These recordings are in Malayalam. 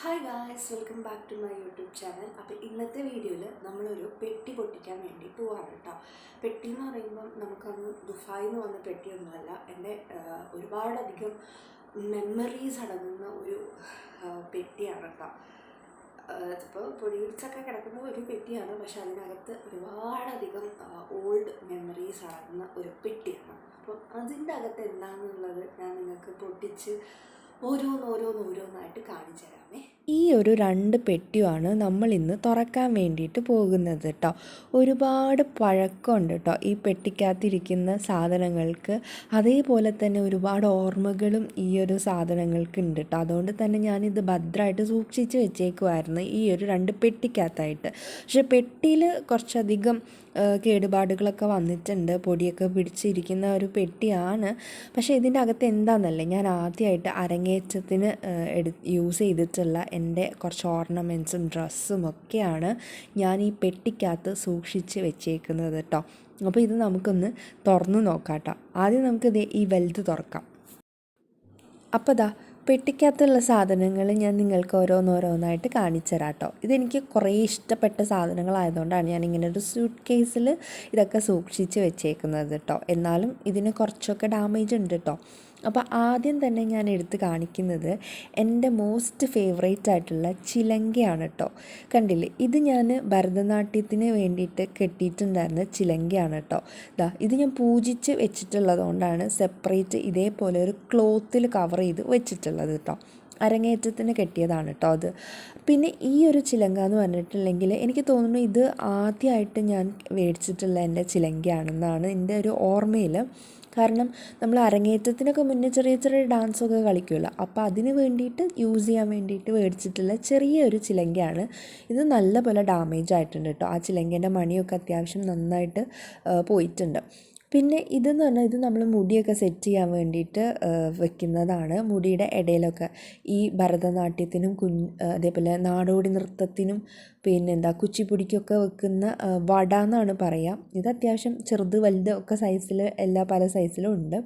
Hi guys welcome back to my YouTube channel അപ്പോൾ ഇന്നത്തെ വീഡിയോയിൽ നമ്മളൊരു പെട്ടി പൊട്ടിക്കാൻ വേണ്ടി പോവാണ് കേട്ടോ പെട്ടി എന്ന് പറയുമ്പം നമുക്കന്ന് ദുബായിൽ നിന്ന് വന്ന പെട്ടിയൊന്നുമല്ല എന്റെ ഒരുപാടധികം മെമ്മറീസ് അടങ്ങുന്ന ഒരു പെട്ടിയാണ് കേട്ടോ ഇപ്പോൾ പൊടിയിടിച്ചൊക്കെ കിടക്കുന്ന ഒരു പെട്ടിയാണ് പക്ഷെ അതിനകത്ത് ഒരുപാടധികം ഓൾഡ് മെമ്മറീസ് അടങ്ങുന്ന ഒരു പെട്ടിയാണ്. അപ്പോൾ അതിന്റെ അകത്ത് എന്താണെന്നുള്ളത് ഞാൻ നിങ്ങൾക്ക് പൊട്ടിച്ച് ഓരോന്നോരോന്നോരോന്നായിട്ട് ഓരോന്ന് കാണിച്ചു തരാമേ ഈ ഒരു രണ്ട് പെട്ടിയുമാണ് നമ്മൾ ഇന്ന് തുറക്കാൻ വേണ്ടിയിട്ട് പോകുന്നത് കേട്ടോ ഒരുപാട് പഴക്കമുണ്ട് കേട്ടോ ഈ പെട്ടിക്കകത്തിരിക്കുന്ന സാധനങ്ങൾക്ക് അതേപോലെ തന്നെ ഒരുപാട് ഓർമ്മകളും ഈ ഒരു സാധനങ്ങൾക്ക് ഉണ്ട് കേട്ടോ അതുകൊണ്ട് തന്നെ ഞാനിത് ഭദ്രമായിട്ട് സൂക്ഷിച്ച് വെച്ചേക്കുമായിരുന്നു ഈ ഒരു രണ്ട് പെട്ടിക്കകത്തായിട്ട്. പക്ഷെ പെട്ടിയിൽ കുറച്ചധികം കേടുപാടുകളൊക്കെ വന്നിട്ടുണ്ട്. പൊടിയൊക്കെ പിടിച്ചിരിക്കുന്ന ഒരു പെട്ടിയാണ്. പക്ഷേ ഇതിന്റെ അകത്ത് എന്താണെന്നല്ലേ ഞാൻ ആദ്യമായിട്ട് അരങ്ങേറ്റത്തിന് എടു യൂസ് ചെയ്തിട്ടുള്ള എന്റെ കുറച്ച് ഓർണമെന്റ്സും ഡ്രസ്സും ഒക്കെയാണ് ഞാൻ ഈ പെട്ടിക്കകത്ത് സൂക്ഷിച്ച് വെച്ചേക്കുന്നത് കേട്ടോ അപ്പോൾ ഇത് നമുക്കൊന്ന് തുറന്നു നോക്കാം കേട്ടോ ആദ്യം നമുക്കിത് ഈ വലുത് തുറക്കാം. അപ്പോൾ ദാ പെട്ടിക്കകത്തുള്ള സാധനങ്ങൾ ഞാൻ നിങ്ങൾക്ക് ഓരോന്നോരോന്നായിട്ട് കാണിച്ചു തരാം കേട്ടോ ഇതെനിക്ക് കുറേ ഇഷ്ടപ്പെട്ട സാധനങ്ങളായതുകൊണ്ടാണ് ഞാൻ ഇങ്ങനെ ഒരു സ്യൂട്ട് കേസിൽ ഇതൊക്കെ സൂക്ഷിച്ച് വെച്ചേക്കുന്നത് കേട്ടോ എന്നാലും ഇതിന് കുറച്ചൊക്കെ ഡാമേജ് ഉണ്ട് കേട്ടോ അപ്പോൾ ആദ്യം തന്നെ ഞാൻ എടുത്ത് കാണിക്കുന്നത് എന്റെ മോസ്റ്റ് ഫേവറേറ്റ് ആയിട്ടുള്ള ചിലങ്കയാണ് കേട്ടോ കണ്ടില്ലേ? ഇത് ഞാൻ ഭരതനാട്യത്തിന് വേണ്ടിയിട്ട് കെട്ടിയിട്ടുണ്ടായിരുന്ന ചിലങ്കയാണ് കേട്ടോ ദാ ഇത് ഞാൻ പൂജിച്ച് വെച്ചിട്ടുള്ളത് കൊണ്ടാണ് സെപ്പറേറ്റ് ഇതേപോലെ ഒരു ക്ലോത്തിൽ കവർ ചെയ്ത് വെച്ചിട്ടുള്ളത് കേട്ടോ അരങ്ങേറ്റത്തിന് കെട്ടിയതാണ് കേട്ടോ അത്. പിന്നെ ഈ ഒരു ചിലങ്ക എന്ന് പറഞ്ഞിട്ടുണ്ടെങ്കിൽ എനിക്ക് തോന്നുന്നു ഇത് ആദ്യമായിട്ട് ഞാൻ മേടിച്ചിട്ടുള്ള എന്റെ ചിലങ്കയാണെന്നാണ് എന്റെ ഒരു ഓർമ്മയിൽ. കാരണം നമ്മൾ അരങ്ങേറ്റത്തിനൊക്കെ മുന്നേ ചെറിയ ചെറിയ ഡാൻസൊക്കെ കളിക്കുമല്ലോ. അപ്പോൾ അതിന് വേണ്ടിയിട്ട് യൂസ് ചെയ്യാൻ വേണ്ടിയിട്ട് മേടിച്ചിട്ടുള്ള ചെറിയൊരു ചിലങ്കയാണ്. ഇത് നല്ലപോലെ ഡാമേജ് ആയിട്ടുണ്ട് കേട്ടോ ആ ചിലങ്കേന്റെ മണിയൊക്കെ അത്യാവശ്യം നന്നായിട്ട് പോയിട്ടുണ്ട്. പിന്നെ ഇതെന്ന് പറഞ്ഞാൽ ഇത് നമ്മൾ മുടിയൊക്കെ സെറ്റ് ചെയ്യാൻ വേണ്ടിയിട്ട് വെക്കുന്നതാണ്. മുടിയുടെ ഇടയിലൊക്കെ ഈ ഭരതനാട്യത്തിനും കു അതേപോലെ നാടോടി നൃത്തത്തിനും പിന്നെ എന്താ കുച്ചിപ്പുടിക്കൊക്കെ വെക്കുന്ന വട എന്നാണ് പറയുക ഇത് അത്യാവശ്യം ചെറുത് വലുത് ഒക്കെ സൈസിൽ എല്ലാ പല സൈസിലും ഉണ്ട്.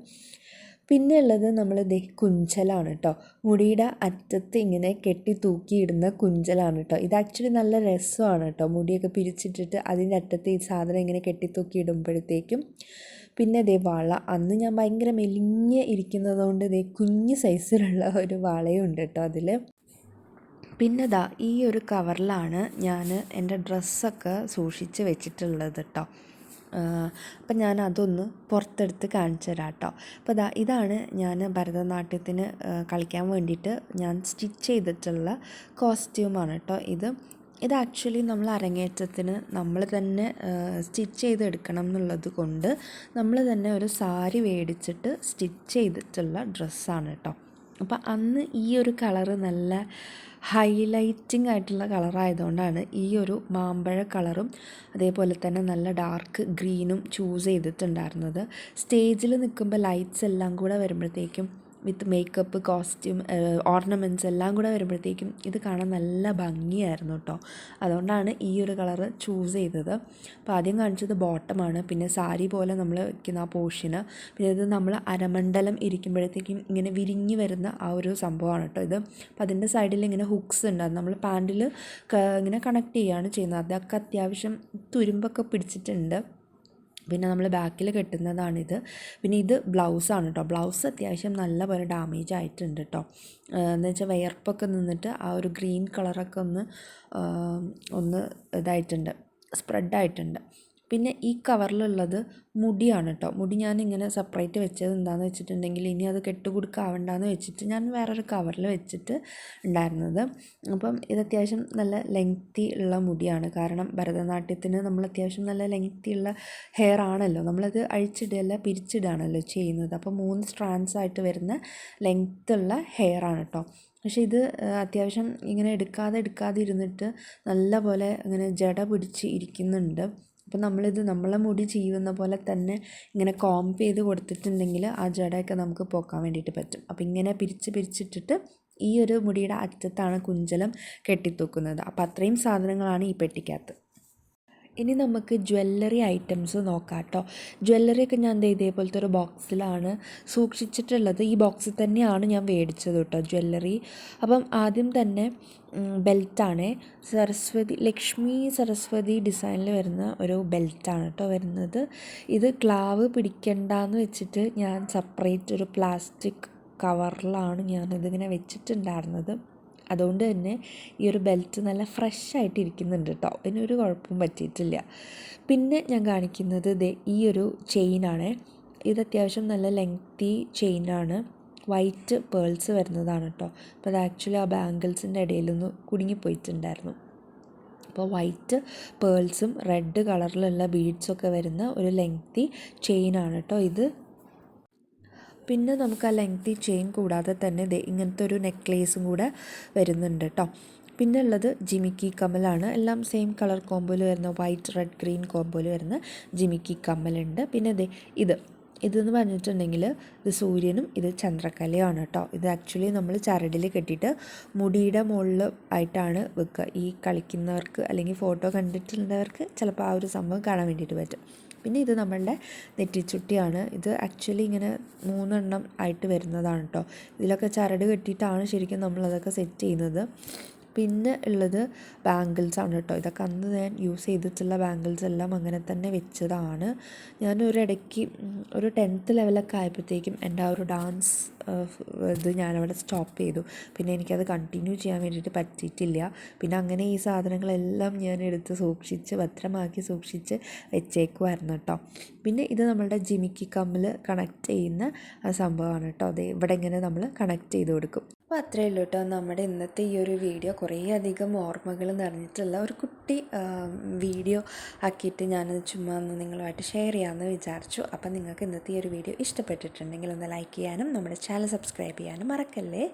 പിന്നെ ഉള്ളത് നമ്മൾ ദേ കുഞ്ചലാണ് കേട്ടോ മുടിയുടെ അറ്റത്ത് ഇങ്ങനെ കെട്ടി തൂക്കിയിടുന്ന കുഞ്ചലാണ് കേട്ടോ ഇത് ആക്ച്വലി നല്ല രസമാണ് കേട്ടോ മുടിയൊക്കെ പിരിച്ചിട്ടിട്ട് അതിന്റെ അറ്റത്ത് ഈ സാധനം ഇങ്ങനെ കെട്ടി തൂക്കി ഇടുമ്പോഴത്തേക്കും പിന്നെ ദേ വള. അന്ന് ഞാൻ ഭയങ്കര മെലിഞ്ഞ് ഇരിക്കുന്നതുകൊണ്ട് ദേ കുഞ്ഞ് സൈസിലുള്ള ഒരു വളയുണ്ട് കേട്ടോ അതിൽ പിന്നെ ദാ ഈ ഒരു കവറിലാണ് ഞാൻ എന്റെ ഡ്രസ്സൊക്കെ സൂക്ഷിച്ച് വെച്ചിട്ടുള്ളത് കേട്ടോ അപ്പം ഞാൻ അതൊന്ന് പുറത്തെടുത്ത് കാണിച്ചു തരാം കേട്ടോ അപ്പോൾ ദാ ഇതാണ് ഞാൻ ഭരതനാട്യത്തിന് കളിക്കാൻ വേണ്ടിയിട്ട് ഞാൻ സ്റ്റിച്ച് ചെയ്തിട്ടുള്ള കോസ്റ്റ്യൂമാണ് കേട്ടോ ഇത്. ഇത് ആക്ച്വലി നമ്മൾ അരങ്ങേറ്റത്തിന് നമ്മൾ തന്നെ സ്റ്റിച്ച് ചെയ്തെടുക്കണം എന്നുള്ളത് കൊണ്ട് നമ്മൾ തന്നെ ഒരു സാരി മേടിച്ചിട്ട് സ്റ്റിച്ച് ചെയ്തിട്ടുള്ള ഡ്രസ്സാണ് കേട്ടോ. അപ്പോൾ അന്ന് ഈ ഒരു കളറ് നല്ല ഹൈലൈറ്റിംഗ് ആയിട്ടുള്ള കളറായതുകൊണ്ടാണ് ഈ ഒരു മാമ്പഴ കളറും അതേപോലെ തന്നെ നല്ല ഡാർക്ക് ഗ്രീനും ചൂസ് ചെയ്തിട്ടുണ്ടായിരുന്നത്. സ്റ്റേജിൽ നിൽക്കുമ്പോൾ ലൈറ്റ്സ് എല്ലാം കൂടെ വരുമ്പോഴത്തേക്കും വിത്ത് മേക്കപ്പ് കോസ്റ്റ്യൂം ഓർണമെന്റ്സ് എല്ലാം കൂടെ വരുമ്പോഴത്തേക്കും ഇത് കാണാൻ നല്ല ഭംഗിയായിരുന്നു കേട്ടോ. അതുകൊണ്ടാണ് ഈ ഒരു കളറ് ചൂസ് ചെയ്തത്. അപ്പോൾ ആദ്യം കാണിച്ചത് ബോട്ടമാണ്. പിന്നെ സാരി പോലെ നമ്മൾ വെക്കുന്ന ആ പോർഷന്. പിന്നെ ഇത് നമ്മൾ അരമണ്ഡലം ഇരിക്കുമ്പോഴത്തേക്കും ഇങ്ങനെ വിരിഞ്ഞു വരുന്ന ആ ഒരു സംഭവമാണ് കേട്ടോ ഇത്. അപ്പോൾ അതിന്റെ സൈഡിൽ ഇങ്ങനെ ഹുക്സ് ഉണ്ട്. അത് നമ്മൾ പാന്റിൽ ഇങ്ങനെ കണക്ട് ചെയ്യുകയാണ് ചെയ്യുന്നത്. അതൊക്കെ അത്യാവശ്യം തുരുമ്പൊക്കെ പിടിച്ചിട്ടുണ്ട്. പിന്നെ നമ്മൾ ബാക്കിൽ കെട്ടുന്നതാണിത്. പിന്നെ ഇത് ബ്ലൗസാണ് കേട്ടോ ബ്ലൗസ് അത്യാവശ്യം നല്ല പോലെ ഡാമേജ് ആയിട്ടുണ്ട് കേട്ടോ എന്ന് വെച്ചാൽ വിയർപ്പൊക്കെ നിന്നിട്ട് ആ ഒരു ഗ്രീൻ കളറൊക്കെ ഒന്ന് ഒന്ന് ഇതായിട്ടുണ്ട്. സ്പ്രെഡായിട്ടുണ്ട് പിന്നെ ഈ കവറിലുള്ളത് മുടിയാണ് കേട്ടോ മുടി ഞാൻ ഇങ്ങനെ സെപ്പറേറ്റ് വെച്ചത് എന്താണെന്ന് വെച്ചിട്ടുണ്ടെങ്കിൽ ഇനി അത് കെട്ടുകുടുക്കാവണ്ടെന്ന് വെച്ചിട്ട് ഞാൻ വേറൊരു കവറിൽ വെച്ചിട്ട് ഉണ്ടായിരുന്നത്. അപ്പം ഇത് അത്യാവശ്യം നല്ല ലെങ്ത്തി ഉള്ള മുടിയാണ്. കാരണം ഭരതനാട്യത്തിന് നമ്മൾ അത്യാവശ്യം നല്ല ലെങ്ത്തി ഉള്ള ഹെയർ ആണല്ലോ. നമ്മളത് അഴിച്ചിടുകയല്ല പിരിച്ചിടുകയാണല്ലോ ചെയ്യുന്നത്. അപ്പോൾ മൂന്ന് സ്ട്രാൻഡ്സ് ആയിട്ട് വരുന്ന ലെങ്ത് ഉള്ള ഹെയർ ആണ് കേട്ടോ പക്ഷേ ഇത് അത്യാവശ്യം ഇങ്ങനെ എടുക്കാതെ എടുക്കാതെ ഇരുന്നിട്ട് നല്ല പോലെ ഇങ്ങനെ ജട പിടിച്ച് ഇരിക്കുന്നുണ്ട്. അപ്പം നമ്മളിത് നമ്മളെ മുടി ചെയ്യുന്ന പോലെ തന്നെ ഇങ്ങനെ കോംപ് ചെയ്ത് കൊടുത്തിട്ടുണ്ടെങ്കിൽ ആ ജടയൊക്കെ നമുക്ക് പോക്കാൻ വേണ്ടിയിട്ട് പറ്റും. അപ്പോൾ ഇങ്ങനെ പിരിച്ച് പിരിച്ചിട്ടിട്ട് ഈ ഒരു മുടിയുടെ അറ്റത്താണ് കുഞ്ചലം കെട്ടിത്തൂക്കുന്നത്. അപ്പം അത്രയും സാധനങ്ങളാണ് ഈ പെട്ടിക്കകത്ത്. ഇനി നമുക്ക് ജ്വല്ലറി ഐറ്റംസ് നോക്കാം കേട്ടോ ജ്വല്ലറിയൊക്കെ ഞാൻ ദേ ഇതേപോലത്തെ ഒരു ബോക്സിലാണ് സൂക്ഷിച്ചിട്ടുള്ളത്. ഈ ബോക്സിൽ തന്നെയാണ് ഞാൻ മേടിച്ചത് കേട്ടോ ജ്വല്ലറി. അപ്പം ആദ്യം തന്നെ ബെൽറ്റാണ്. സരസ്വതി ലക്ഷ്മി സരസ്വതി ഡിസൈനിൽ വരുന്ന ഒരു ബെൽറ്റാണ് കേട്ടോ വരുന്നത്. ഇത് ക്ലാവ് പിടിക്കണ്ടെന്ന് വെച്ചിട്ട് ഞാൻ സെപ്പറേറ്റ് ഒരു പ്ലാസ്റ്റിക് കവറിലാണ് ഞാനിതിങ്ങനെ വെച്ചിട്ടുണ്ടായിരുന്നത്. അതുകൊണ്ട് തന്നെ ഈ ഒരു ബെൽറ്റ് നല്ല ഫ്രഷ് ആയിട്ട് ഇരിക്കുന്നുണ്ട് കേട്ടോ ഇതിനൊരു കുഴപ്പവും പറ്റിയിട്ടില്ല. പിന്നെ ഞാൻ കാണിക്കുന്നത് ദേ ഈ ഒരു ചെയിനാണ് ഇത് അത്യാവശ്യം നല്ല ലെങ്തി ചെയിനാണ് വൈറ്റ് പേൾസ് വരുന്നതാണ് കേട്ടോ അപ്പോൾ അത് ആക്ച്വലി ആ ബാംഗിൾസിന്റെ ഇടയിലൊന്ന് കുടുങ്ങിപ്പോയിട്ടുണ്ടായിരുന്നു. അപ്പോൾ വൈറ്റ് പേൾസും റെഡ് കളറിലുള്ള ബീഡ്സൊക്കെ വരുന്ന ഒരു ലെങ്തി ചെയിനാണ് കേട്ടോ ഇത്. പിന്നെ നമുക്ക് ആ ലെങ്തി ചെയിൻ കൂടാതെ തന്നെ ദേ ഇങ്ങനത്തെ ഒരു നെക്ലേസും കൂടെ വരുന്നുണ്ട് കേട്ടോ പിന്നെ ഉള്ളത് ജിമിക്കി കമ്മലാണ് എല്ലാം സെയിം കളർ കോമ്പോയിൽ വരുന്ന വൈറ്റ് റെഡ് ഗ്രീൻ കോമ്പോയിൽ വരുന്ന ജിമിക്കി കമ്മലുണ്ട് പിന്നെ ദേ ഇത് ഇതെന്ന് പറഞ്ഞിട്ടുണ്ടെങ്കിൽ ഇത് സൂര്യനും ഇത് ചന്ദ്രക്കലയാണ് കേട്ടോ. ഇത് ആക്ച്വലി നമ്മൾ ചരടിൽ കെട്ടിയിട്ട് മുടിയുടെ മുകളിൽ ആയിട്ടാണ് വെക്കുക. ഈ കളിക്കുന്നവർക്ക് അല്ലെങ്കിൽ ഫോട്ടോ കണ്ടിട്ടുള്ളവർക്ക് ചിലപ്പോൾ ആ ഒരു സംഭവം കാണാൻ വേണ്ടിയിട്ട് പറ്റും. പിന്നെ ഇത് നമ്മളുടെ നെറ്റിച്ചുട്ടിയാണ്. ഇത് ആക്ച്വലി ഇങ്ങനെ മൂന്നെണ്ണം ആയിട്ട് വരുന്നതാണ് കേട്ടോ. ഇതിലൊക്കെ ചരട് കെട്ടിയിട്ടാണ് ശരിക്കും നമ്മളതൊക്കെ സെറ്റ് ചെയ്യുന്നത്. പിന്നെ ഉള്ളത് ബാംഗിൾസ് ആണ് കേട്ടോ. ഇതൊക്കെ അന്ന് ഞാൻ യൂസ് ചെയ്തിട്ടുള്ള ബാംഗിൾസ് എല്ലാം അങ്ങനെ തന്നെ വെച്ചതാണ്. ഞാനൊരിടയ്ക്ക് ഒരു ടെൻത്ത് ലെവലൊക്കെ ആയപ്പോഴത്തേക്കും എന്റെ ആ ഒരു ഡാൻസ് ഇത് ഞാനവിടെ സ്റ്റോപ്പ് ചെയ്തു. പിന്നെ എനിക്കത് കണ്ടിന്യൂ ചെയ്യാൻ വേണ്ടിയിട്ട് പറ്റിയിട്ടില്ല. പിന്നെ അങ്ങനെ ഈ സാധനങ്ങളെല്ലാം ഞാൻ എടുത്ത് സൂക്ഷിച്ച് ഭദ്രമാക്കി സൂക്ഷിച്ച് വെച്ചേക്കുമായിരുന്നു കേട്ടോ. പിന്നെ ഇത് നമ്മളുടെ ജിമിക്കി കമ്മിൽ കണക്ട് ചെയ്യുന്ന സംഭവമാണ് കേട്ടോ. അതെ ഇവിടെ ഇങ്ങനെ നമ്മൾ കണക്ട് ചെയ്ത് കൊടുക്കും. അപ്പോൾ അത്രയേ ഉള്ളൂ കേട്ടോ. നമ്മുടെ ഇന്നത്തെ ഈ ഒരു വീഡിയോ കുറേയധികം ഓർമ്മകൾ നിറഞ്ഞിട്ടുള്ള ഒരു കുട്ടി വീഡിയോ ആക്കിയിട്ട് ഞാനത് ചുമ്മാ ഒന്ന് നിങ്ങളുമായിട്ട് ഷെയർ ചെയ്യാമെന്ന് വിചാരിച്ചു. അപ്പം നിങ്ങൾക്ക് ഇന്നത്തെ ഈ ഒരു വീഡിയോ ഇഷ്ടപ്പെട്ടിട്ടുണ്ടെങ്കിൽ ഒന്ന് ലൈക്ക് ചെയ്യാനും നമ്മുടെ ചാനൽ സബ്സ്ക്രൈബ് ചെയ്യാനും മറക്കല്ലേ?